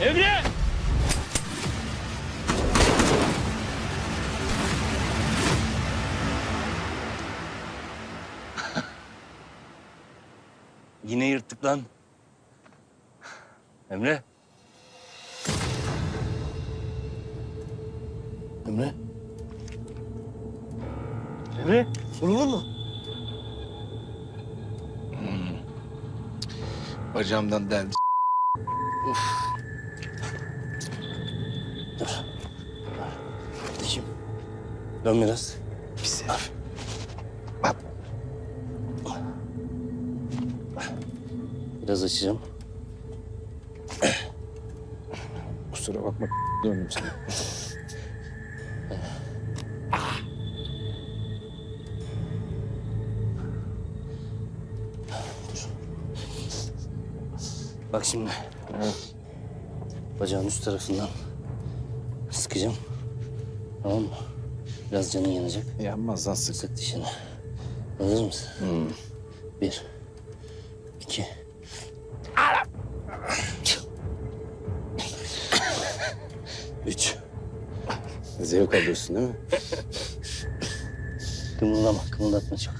Emre! Yine yırttık lan. Emre. Emre. Emre. Vurulur mu? Bacağımdan deldi. Dişim. Dön biraz. Pis Biraz açacağım. Kusura bakma döndüm sana. Bak şimdi. Bacağın üst tarafından sıkacağım. Tamam mı? Biraz canın yanacak. Yanmaz lan sık. Sık dişini. Hazır mısın? Bir. iki. Üç. Zevk alıyorsun değil mi? Kımıldama, kımıldatma çok.